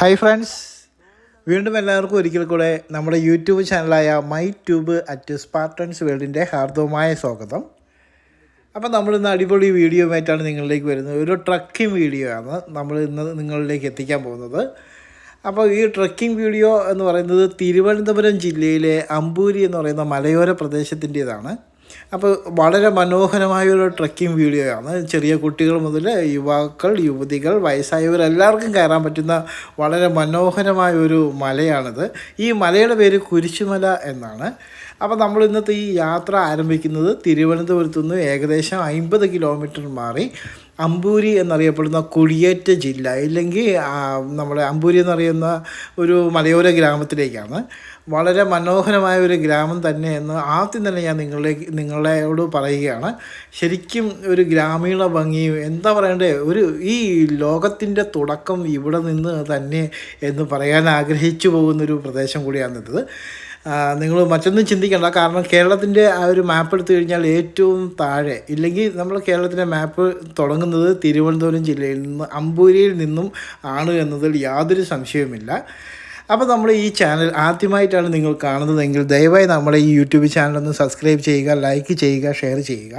Hi friends വീണ്ടും എല്ലാവർക്കും ഒരിക്കൽ കൂടെ നമ്മുടെ യൂട്യൂബ് ചാനലായ മൈ ട്യൂബ് അറ്റ് സ്പാർട്ടൻസ് വേൾഡിന്റെ ഹാർദവമായ സ്വാഗതം. അപ്പം നമ്മൾ ഇന്ന് അടിപൊളി വീഡിയോ ആയിട്ടാണ് നിങ്ങളിലേക്ക് വരുന്നത്. ഒരു ട്രക്കിംഗ് വീഡിയോ ആണ് നമ്മൾ ഇന്ന് നിങ്ങളിലേക്ക് എത്തിക്കാൻ പോകുന്നത്. അപ്പോൾ ഈ ട്രക്കിംഗ് വീഡിയോ എന്ന് പറയുന്നത് തിരുവനന്തപുരം ജില്ലയിലെ അമ്പൂരി എന്ന് പറയുന്ന മലയോര പ്രദേശത്തിന്റേതാണ്. അപ്പോൾ വളരെ മനോഹരമായ ഒരു ട്രക്കിംഗ് വീഡിയോ ആണ്. ചെറിയ കുട്ടികൾ മുതൽ യുവാക്കൾ യുവതികൾ വയസ്സായവർ എല്ലാവർക്കും കയറാൻ പറ്റുന്ന വളരെ മനോഹരമായ ഒരു മലയാണിത്. ഈ മലയുടെ പേര് കുരിശുമല എന്നാണ്. അപ്പോൾ നമ്മൾ ഇന്നത്തെ ഈ യാത്ര ആരംഭിക്കുന്നത് തിരുവനന്തപുരത്തു നിന്ന് ഏകദേശം അമ്പത് കിലോമീറ്റർ മാറി. അമ്പൂരി എന്നറിയപ്പെടുന്ന കുടിയേറ്റ ജില്ല ഇല്ലെങ്കിൽ നമ്മുടെ അമ്പൂരി എന്നറിയുന്ന ഒരു മലയോര ഗ്രാമത്തിലേക്കാണ്. വളരെ മനോഹരമായ ഒരു ഗ്രാമം തന്നെ എന്ന് ആദ്യം തന്നെ ഞാൻ നിങ്ങളെ നിങ്ങളോട് പറയുകയാണ്. ശരിക്കും ഒരു ഗ്രാമീണ ഭംഗിയും എന്താ പറയണ്ടേ ഒരു ഈ ലോകത്തിന്റെ തുടക്കം ഇവിടെ നിന്ന് തന്നെ എന്ന് പറയാൻ ആഗ്രഹിച്ചു പോകുന്നൊരു പ്രദേശം കൂടിയാണിത് നിങ്ങൾ മറ്റൊന്നും ചിന്തിക്കണ്ട. കാരണം കേരളത്തിന്റെ ആ ഒരു മാപ്പ് എടുത്തു കഴിഞ്ഞാൽ ഏറ്റവും താഴെ ഇല്ലെങ്കിൽ നമ്മൾ കേരളത്തിന്റെ മാപ്പ് തുടങ്ങുന്നത് തിരുവനന്തപുരം ജില്ലയിൽ നിന്ന് അമ്പൂരിയിൽ നിന്നും ആണ് എന്നതിൽ യാതൊരു സംശയവുമില്ല. അപ്പോൾ നമ്മൾ ഈ ചാനൽ ആദ്യമായിട്ടാണ് നിങ്ങൾ കാണുന്നതെങ്കിൽ ദയവായി നമ്മുടെ ഈ യൂട്യൂബ് ചാനലൊന്ന് സബ്സ്ക്രൈബ് ചെയ്യുക ലൈക്ക് ചെയ്യുക ഷെയർ ചെയ്യുക.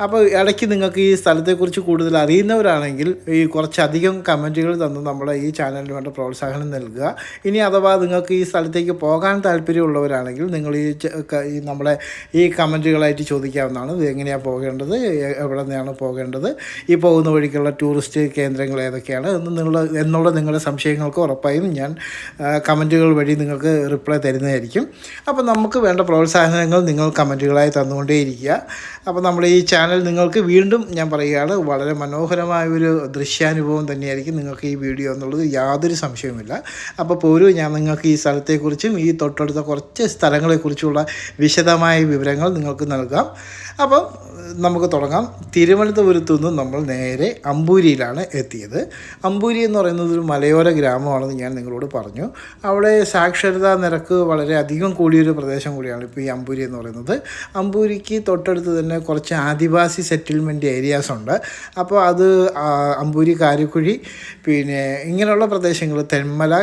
അപ്പോൾ ഇടയ്ക്ക് നിങ്ങൾക്ക് ഈ സ്ഥലത്തെക്കുറിച്ച് കൂടുതൽ അറിയുന്നവരാണെങ്കിൽ ഈ കുറച്ചധികം കമന്റുകൾ തന്ന് നമ്മുടെ ഈ ചാനലിന് വേണ്ട പ്രോത്സാഹനം നൽകുക. ഇനി അഥവാ നിങ്ങൾക്ക് ഈ സ്ഥലത്തേക്ക് പോകാൻ താല്പര്യമുള്ളവരാണെങ്കിൽ നിങ്ങൾ ഈ നമ്മുടെ ഈ കമന്റുകളായിട്ട് ചോദിക്കാവുന്നതാണ്. ഇത് എങ്ങനെയാണ് പോകേണ്ടത്? എവിടെ നിന്നാണ് പോകേണ്ടത്? ഈ പോകുന്ന വഴിക്കുള്ള ടൂറിസ്റ്റ് കേന്ദ്രങ്ങൾ ഏതൊക്കെയാണ്? എന്ന് നിങ്ങൾ എന്നുള്ള നിങ്ങളുടെ സംശയങ്ങൾക്ക് ഉറപ്പായും ഞാൻ കമന്റുകൾ വഴി നിങ്ങൾക്ക് റിപ്ലൈ തരുന്നതായിരിക്കും. അപ്പോൾ നമുക്ക് വേണ്ട പ്രോത്സാഹനങ്ങൾ നിങ്ങൾ കമന്റുകളായി തന്നുകൊണ്ടേയിരിക്കുക. അപ്പോൾ നമ്മുടെ ഈ ചാനൽ നിങ്ങൾക്ക് വീണ്ടും ഞാൻ പറയുകയാണ് വളരെ മനോഹരമായ ഒരു ദൃശ്യാനുഭവം തന്നെയായിരിക്കും നിങ്ങൾക്ക് ഈ വീഡിയോ എന്നുള്ളത്. യാതൊരു സംശയവുമില്ല. അപ്പോൾ പോരും ഞാൻ നിങ്ങൾക്ക് ഈ സ്ഥലത്തെക്കുറിച്ചും ഈ തൊട്ടടുത്ത കുറച്ച് സ്ഥലങ്ങളെക്കുറിച്ചുള്ള വിശദമായ വിവരങ്ങൾ നിങ്ങൾക്ക് നൽകാം. അപ്പം നമുക്ക് തുടങ്ങാം. തിരുവനന്തപുരത്തു നിന്ന് നമ്മൾ നേരെ അമ്പൂരിയിലാണ് എത്തിയത്. അമ്പൂരി എന്ന് പറയുന്നത് ഒരു മലയോര ഗ്രാമമാണെന്ന് ഞാൻ നിങ്ങളോട് പറഞ്ഞു. അവിടെ സാക്ഷരതാ നിരക്ക് വളരെ അധികം കൂടിയൊരു പ്രദേശം കൂടിയാണ് ഇപ്പോൾ ഈ അമ്പൂരി എന്ന് പറയുന്നത്. അമ്പൂരിക്ക് തൊട്ടടുത്ത് തന്നെ കുറച്ച് ആദിവാസി സെറ്റിൽമെന്റ് ഏരിയാസ് ഉണ്ട്. അപ്പോൾ അത് അമ്പൂരി കാരിക്കുഴി പിന്നെ ഇങ്ങനെയുള്ള പ്രദേശങ്ങൾ തെന്മല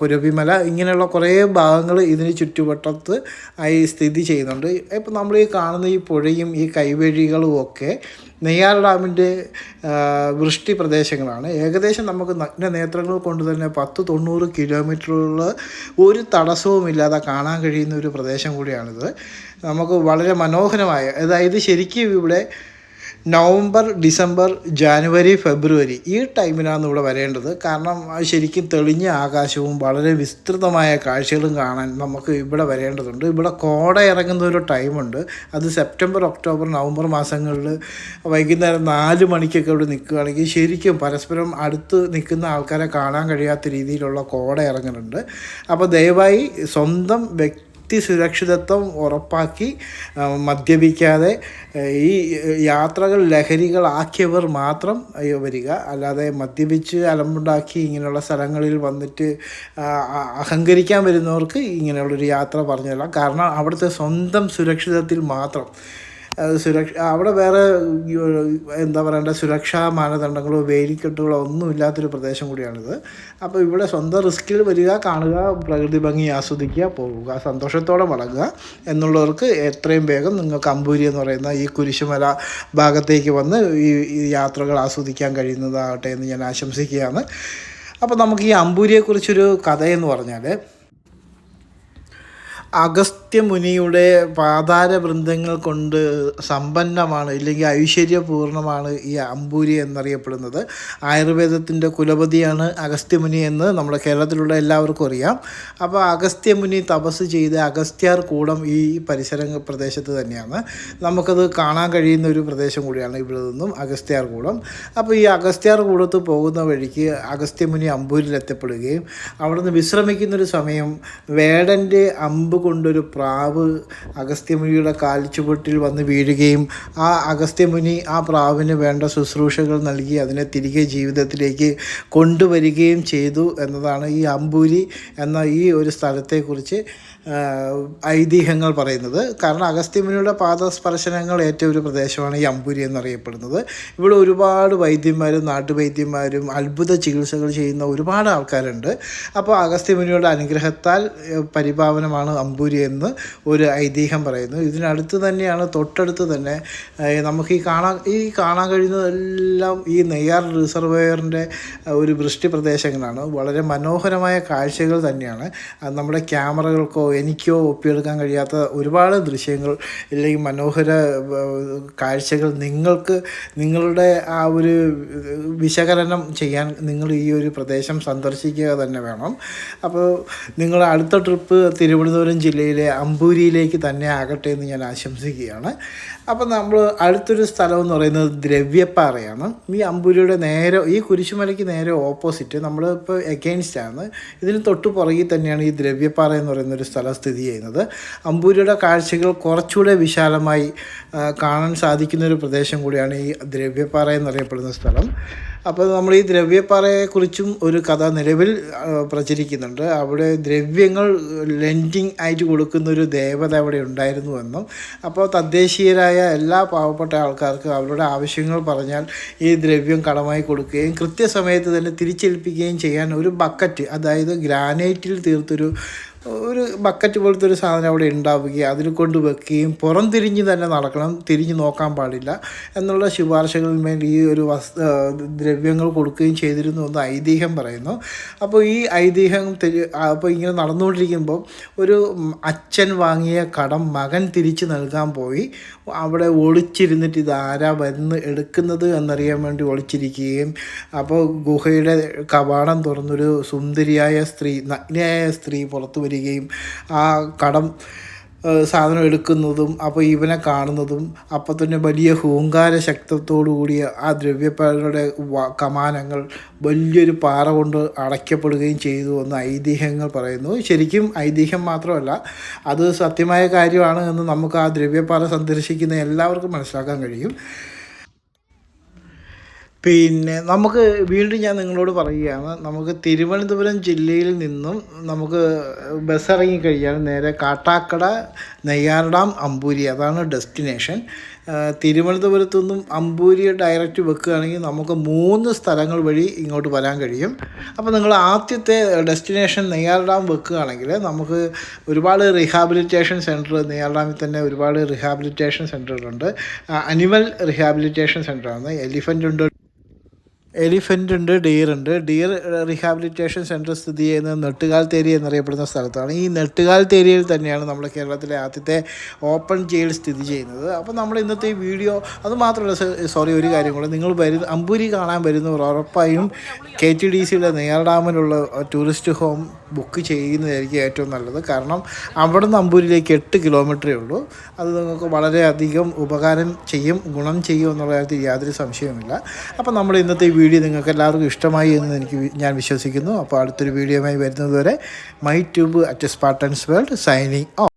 പുരവിമല ഇങ്ങനെയുള്ള കുറേ ഭാഗങ്ങൾ ഇതിന് ചുറ്റുവട്ടത്ത് ആയി സ്ഥിതി ചെയ്യുന്നുണ്ട്. ഇപ്പം നമ്മൾ ഈ കാണുന്ന ഈ പുഴയും ഈ കൈവഴികളും ഒക്കെ നെയ്യാർ ഡാമിന്റെ വൃഷ്ടി പ്രദേശങ്ങളാണ്. ഏകദേശം നമുക്ക് നഗ്ന നേത്രങ്ങൾ കൊണ്ട് തന്നെ പത്ത് തൊണ്ണൂറ് കിലോമീറ്ററുകൾ ഒരു തടസ്സവുമില്ലാതെ കാണാൻ കഴിയുന്ന ഒരു പ്രദേശം കൂടിയാണിത്. നമുക്ക് വളരെ മനോഹരമായ അതായത് ശരിക്കും ഇവിടെ നവംബർ ഡിസംബർ ജാനുവരി ഫെബ്രുവരി ഈ ടൈമിലാണ് ഇവിടെ വരേണ്ടത്. കാരണം ശരിക്കും തെളിഞ്ഞ ആകാശവും വളരെ വിസ്തൃതമായ കാഴ്ചകളും കാണാൻ നമുക്ക് ഇവിടെ വരേണ്ടതുണ്ട്. ഇവിടെ കോട ഇറങ്ങുന്ന ഒരു ടൈമുണ്ട്. അത് സെപ്റ്റംബർ ഒക്ടോബർ നവംബർ മാസങ്ങളിൽ വൈകുന്നേരം നാല് മണിക്കൊക്കെ ഇവിടെ നിൽക്കുകയാണെങ്കിൽ ശരിക്കും പരസ്പരം അടുത്ത് നിൽക്കുന്ന ആൾക്കാരെ കാണാൻ കഴിയാത്ത രീതിയിലുള്ള കോട ഇറങ്ങുന്നുണ്ട് അപ്പോൾ ദയവായി സ്വന്തം വ്യക്തി വ്യക്തി സുരക്ഷിതത്വം ഉറപ്പാക്കി മദ്യപിക്കാതെ ഈ യാത്രകൾ ലഹരികളാക്കിയവർ മാത്രം വരിക. അല്ലാതെ മദ്യപിച്ച് അലമ്പുണ്ടാക്കി ഇങ്ങനെയുള്ള സ്ഥലങ്ങളിൽ വന്നിട്ട് അഹങ്കരിക്കാൻ വരുന്നവർക്ക് ഇങ്ങനെയുള്ളൊരു യാത്ര പറഞ്ഞു തരാം കാരണം അവിടുത്തെ സ്വന്തം സുരക്ഷിതത്തിൽ മാത്രം. സുരക്ഷ അവിടെ വേറെ എന്താ പറയണ്ട സുരക്ഷാ മാനദണ്ഡങ്ങളോ വേലിക്കെട്ടുകളോ ഒന്നും ഇല്ലാത്തൊരു പ്രദേശം കൂടിയാണിത്. അപ്പോൾ ഇവിടെ സ്വന്തം റിസ്കിൽ വരിക കാണുക പ്രകൃതി ഭംഗി ആസ്വദിക്കുക പോവുക സന്തോഷത്തോടെ മടങ്ങുക എന്നുള്ളവർക്ക് എത്രയും വേഗം നിങ്ങൾക്ക് അമ്പൂരി എന്ന് പറയുന്ന ഈ കുരിശുമല ഭാഗത്തേക്ക് വന്ന് ഈ യാത്രകൾ ആസ്വദിക്കാൻ കഴിയുന്നതാകട്ടെ എന്ന് ഞാൻ ആശംസിക്കുകയാണ്. അപ്പോൾ നമുക്ക് ഈ അമ്പൂരിയെക്കുറിച്ചൊരു കഥയെന്ന് പറഞ്ഞാൽ അഗസ്ത്യമുനിയുടെ പാതാര വൃന്ദങ്ങൾ കൊണ്ട് സമ്പന്നമാണ് ഇല്ലെങ്കിൽ ഐശ്വര്യപൂർണമാണ് ഈ അമ്പൂരി എന്നറിയപ്പെടുന്നത്. ആയുർവേദത്തിന്റെ കുലപതിയാണ് അഗസ്ത്യമുനി എന്ന് നമ്മുടെ കേരളത്തിലുള്ള എല്ലാവർക്കും അറിയാം. അപ്പോൾ അഗസ്ത്യമുനി തപസ് ചെയ്ത് അഗസ്ത്യാർ കൂടം ഈ പരിസര പ്രദേശത്ത് തന്നെയാണ്. നമുക്കത് കാണാൻ കഴിയുന്ന ഒരു പ്രദേശം കൂടിയാണ് ഇവിടെ നിന്നും അഗസ്ത്യാർ കൂടം. അപ്പോൾ ഈ അഗസ്ത്യാർ കൂടത്ത് പോകുന്ന വഴിക്ക് അഗസ്ത്യമുനി അമ്പൂരിൽ എത്തപ്പെടുകയും അവിടുന്ന് വിശ്രമിക്കുന്നൊരു സമയം വേടന്റെ അമ്പ് കൊണ്ടൊരു പ്രാവ് അഗസ്ത്യമുനിയുടെ കാൽച്ചുവട്ടിൽ വന്ന് വീഴുകയും ആ അഗസ്ത്യമുനി ആ പ്രാവിന് വേണ്ട ശുശ്രൂഷകൾ നൽകി അതിനെ തിരികെ ജീവിതത്തിലേക്ക് കൊണ്ടുവരികയും ചെയ്തു എന്നതാണ് ഈ അമ്പൂരി എന്ന ഈ ഒരു സ്ഥലത്തെക്കുറിച്ച് ഐതിഹ്യങ്ങൾ പറയുന്നത്. കാരണം അഗസ്ത്യമുനിയുടെ പാദസ്പർശനങ്ങൾ ഏറ്റ ഒരു പ്രദേശമാണ് ഈ അമ്പുരി എന്നറിയപ്പെടുന്നത്. ഇവിടെ ഒരുപാട് വൈദ്യന്മാരും നാട്ടുവൈദ്യന്മാരും അത്ഭുത ചികിത്സകൾ ചെയ്യുന്ന ഒരുപാട് ആൾക്കാരുണ്ട്. അപ്പോൾ അഗസ്ത്യമുനിയുടെ അനുഗ്രഹത്താൽ പരിഭാവനമാണ് അമ്പൂരി എന്ന് ഒരു ഐതിഹ്യം പറയുന്നു. ഇതിനടുത്ത് തന്നെയാണ് തൊട്ടടുത്ത് തന്നെ നമുക്ക് ഈ കാണാൻ ഈ കാണാൻ കഴിയുന്നതെല്ലാം ഈ നെയ്യാർ റിസർവയറിന്റെ ഒരു വൃഷ്ടി പ്രദേശങ്ങളാണ്. വളരെ മനോഹരമായ കാഴ്ചകൾ തന്നെയാണ്. നമ്മുടെ ക്യാമറകൾക്കോ എനിക്കോ ഒപ്പിയെടുക്കാൻ കഴിയാത്ത ഒരുപാട് ദൃശ്യങ്ങൾ അല്ലെങ്കിൽ മനോഹര കാഴ്ചകൾ നിങ്ങൾക്ക് നിങ്ങളുടെ ആ ഒരു വിശകലനം ചെയ്യാൻ നിങ്ങൾ ഈ ഒരു പ്രദേശം സന്ദർശിക്കുക തന്നെ വേണം. അപ്പോൾ നിങ്ങൾ അടുത്ത ട്രിപ്പ് തിരുവനന്തപുരം ജില്ലയിലെ അമ്പൂരിയിലേക്ക് തന്നെ ആകട്ടെ എന്ന് ഞാൻ ആശംസിക്കുകയാണ്. അപ്പോൾ നമ്മൾ അടുത്തൊരു സ്ഥലം എന്ന് പറയുന്നത് ദ്രവ്യപ്പാറയാണ്. ഈ അമ്പൂരിയുടെ നേരെ ഈ കുരിശുമലയ്ക്ക് നേരെ ഓപ്പോസിറ്റ് നമ്മൾ നമ്മളിപ്പോൾ എഗെയിൻസ്റ്റ് ആണ്. ഇതിന് തൊട്ടു പുറകിൽ തന്നെയാണ് ഈ ദ്രവ്യപ്പാറ എന്ന് പറയുന്ന ഒരു സ്ഥലം. സ്ഥിതി ചെയ്യുന്നത്. അമ്പൂരിയുടെ കാഴ്ചകൾ കുറച്ചുകൂടെ വിശാലമായി കാണാൻ സാധിക്കുന്ന ഒരു പ്രദേശം കൂടിയാണ് ഈ ദ്രവ്യപ്പാറ എന്നറിയപ്പെടുന്ന സ്ഥലം. അപ്പോൾ നമ്മൾ ഈ ദ്രവ്യപ്പാറയെക്കുറിച്ചും ഒരു കഥ നിലവിൽ പ്രചരിക്കുന്നുണ്ട്. അവിടെ ദ്രവ്യങ്ങൾ ലെൻഡിങ് ആയിട്ട് കൊടുക്കുന്ന ഒരു ദേവത അവിടെ ഉണ്ടായിരുന്നുവെന്നും അപ്പോൾ തദ്ദേശീയരായ എല്ലാ പാവപ്പെട്ട ആൾക്കാർക്കും അവരുടെ ആവശ്യങ്ങൾ പറഞ്ഞാൽ ഈ ദ്രവ്യം കടമായി കൊടുക്കുകയും കൃത്യസമയത്ത് തന്നെ തിരിച്ചേൽപ്പിക്കുകയും ചെയ്യാൻ ഒരു ബക്കറ്റ് അതായത് ഗ്രാനൈറ്റിൽ തീർത്തൊരു ഒരു ബക്കറ്റ് പോലത്തെ ഒരു സാധനം അവിടെ ഉണ്ടാവുകയും അതിൽ കൊണ്ട് വെക്കുകയും പുറം തിരിഞ്ഞ് തന്നെ നടക്കണം തിരിഞ്ഞ് നോക്കാൻ പാടില്ല എന്നുള്ള ശുപാർശകളിന്മേൽ ഈ ഒരു വസ് ദ്രവ്യങ്ങൾ കൊടുക്കുകയും ചെയ്തിരുന്നു എന്ന് ഐതിഹ്യം പറയുന്നു. അപ്പോൾ ഈ ഐതിഹ്യം അപ്പോൾ ഇങ്ങനെ നടന്നുകൊണ്ടിരിക്കുമ്പോൾ ഒരു അച്ഛൻ വാങ്ങിയ കടം മകൻ തിരിച്ച് നൽകാൻ പോയി. അവിടെ ഒളിച്ചിരുന്നിട്ട് ഇതാരാ വന്ന് എടുക്കുന്നത് എന്നറിയാൻ വേണ്ടി ഒളിച്ചിരിക്കുകയും അപ്പോൾ ഗുഹയുടെ കവാടം തുറന്നൊരു സുന്ദരിയായ സ്ത്രീ നഗ്നയായ സ്ത്രീ പുറത്തു വരികയും ആ കടം സാധനം എടുക്കുന്നതും അപ്പോൾ ഇവനെ കാണുന്നതും അപ്പോൾ തന്നെ വലിയ ഹൂങ്കാര ശക്തത്തോടു കൂടിയ ആ ദ്രവ്യപ്പാറയുടെ വ- കമാനങ്ങൾ വലിയൊരു പാറ കൊണ്ട് അടയ്ക്കപ്പെടുകയും ചെയ്തു എന്ന് ഐതിഹ്യങ്ങൾ പറയുന്നു. ശരിക്കും ഐതിഹ്യം മാത്രമല്ല അത് സത്യമായ കാര്യമാണ് എന്ന് നമുക്ക് ആ ദ്രവ്യപ്പാറ സന്ദർശിക്കുന്ന എല്ലാവർക്കും മനസ്സിലാക്കാൻ കഴിയും. പിന്നെ നമുക്ക് വീണ്ടും ഞാൻ നിങ്ങളോട് പറയുകയാണ് നമുക്ക് തിരുവനന്തപുരം ജില്ലയിൽ നിന്നും നമുക്ക് ബസ് ഇറങ്ങിക്കഴിഞ്ഞാൽ നേരെ കാട്ടാക്കട നെയ്യാർ ഡാം അമ്പൂരി അതാണ് ഡെസ്റ്റിനേഷൻ തിരുവനന്തപുരത്തു നിന്നും അമ്പൂരി ഡയറക്റ്റ് വെക്കുകയാണെങ്കിൽ നമുക്ക് മൂന്ന് സ്ഥലങ്ങൾ വഴി ഇങ്ങോട്ട് വരാൻ കഴിയും. അപ്പോൾ നിങ്ങൾ ആദ്യത്തെ ഡെസ്റ്റിനേഷൻ നെയ്യാർ ഡാം വെക്കുകയാണെങ്കിൽ നമുക്ക് ഒരുപാട് റീഹാബിലിറ്റേഷൻ സെന്റർ നെയ്യാർ ഡാമിൽ തന്നെ ഒരുപാട് റീഹാബിലിറ്റേഷൻ സെന്ററുകളുണ്ട് അനിമൽ റീഹാബിലിറ്റേഷൻ സെന്ററാണ് എലിഫന്റ് ഉണ്ട്. എലിഫന്റ് ഉണ്ട് ഡിയർ ഉണ്ട്. ഡിയർ റീഹാബിലിറ്റേഷൻ സെന്റർ സ്ഥിതി ചെയ്യുന്നത് നെട്ടുകാൽ തേരി എന്നറിയപ്പെടുന്ന സ്ഥലത്താണ്. ഈ നെട്ടുകാൽ തേരിയിൽ തന്നെയാണ് നമ്മുടെ കേരളത്തിലെ ആദ്യത്തെ ഓപ്പൺ ജയിൽ സ്ഥിതി ചെയ്യുന്നത്. അപ്പോൾ നമ്മൾ ഇന്നത്തെ ഈ വീഡിയോ അത് മാത്രമല്ല സോറി ഒരു കാര്യം കൂടെ. നിങ്ങൾ വരുന്ന അമ്പൂരി കാണാൻ വരുന്നവർ ഉറപ്പായും കെ ടി ഡി സിയുടെ നെയർഡാമിലുള്ള ടൂറിസ്റ്റ് ഹോം ബുക്ക് ചെയ്യുന്നതായിരിക്കും ഏറ്റവും നല്ലത്. കാരണം അവിടെ നിന്ന് അമ്പൂരിലേക്ക് എട്ട് കിലോമീറ്ററേ ഉള്ളൂ. അത് നിങ്ങൾക്ക് വളരെയധികം ഉപകാരം ചെയ്യും ഗുണം ചെയ്യും എന്നുള്ള കാര്യത്തിൽ യാതൊരു സംശയവുമില്ല. അപ്പോൾ നമ്മൾ ഇന്നത്തെ ഈ വീഡിയോ നിങ്ങൾക്ക് എല്ലാവർക്കും ഇഷ്ടമായി എന്ന് എനിക്ക് ഞാൻ വിശ്വസിക്കുന്നു. അപ്പോൾ അടുത്തൊരു വീഡിയോയുമായി വരുന്നതുവരെ my tube at Spartans World signing off